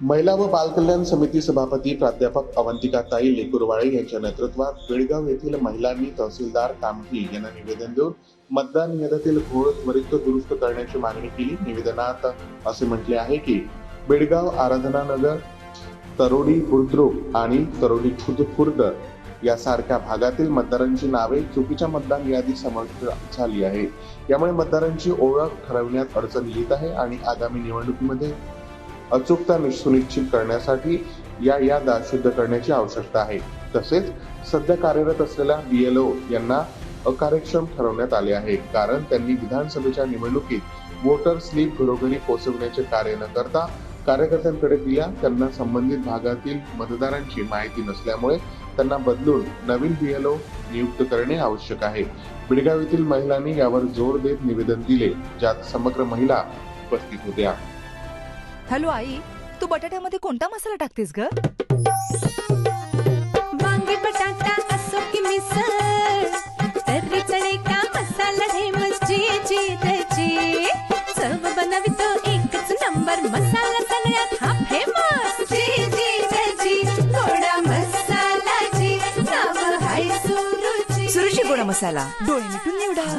महिला व बालकल्याण समिती सभापती प्राध्यापक अवंतिका ताई लेकुरवाळे यांच्या नेतृत्वात बेळगाव येथील महिलांनी तहसीलदार कामठी यांना निवेदन देऊन मतदान यादीतील घोळ त्वरित दुरुस्त करण्याची मागणी केली. निवेदनात असे म्हटले आहे की बेळगाव आराधना नगर तरोडी बुद्रुक आणि तरोडी खुद खुर्द यासारख्या भागातील मतदारांची नावे चुकीच्या मतदान यादी समाविष्ट झाली आहे यामुळे मतदारांची ओळख ठरवण्यात अडचण येत आहे आणि आगामी निवडणुकीमध्ये अचूकता नि- सुनिश्चित करण्यासाठी या यादा शुद्ध करण्याची आवश्यकता आहे. तसेच सध्या कार्यरत असलेल्या बीएलओ यांना अकार्यक्षम ठरवण्यात आले आहे. कारण त्यांनी विधानसभेच्या निवडणुकीत वोटर स्लिप घरोघरी पोहोचवण्याचे कार्य न करता कार्यकर्त्यांकडे दिल्या. त्यांना संबंधित भागातील मतदारांची माहिती नसल्यामुळे त्यांना बदलून नवीन बीएलओ नियुक्त करणे आवश्यक आहे. बिडगाव येथील महिलांनी यावर जोर देत निवेदन दिले ज्यात समग्र महिला उपस्थित होत्या. हॅलो आई तू बटाट्यामध्ये कोणता मसाला टाकतेस ग? वांगी बटाटा असो की मिसळ तर्री चणे का मसाला ढेमस जी जी त्याची. चव बनवितो एकच नंबर मसाला सगळ्यात हा फेमस जी जी त्याची. गोडा मसाला जी नाव सुरुची गोडा मसाला. डोळे मिटून निवडा.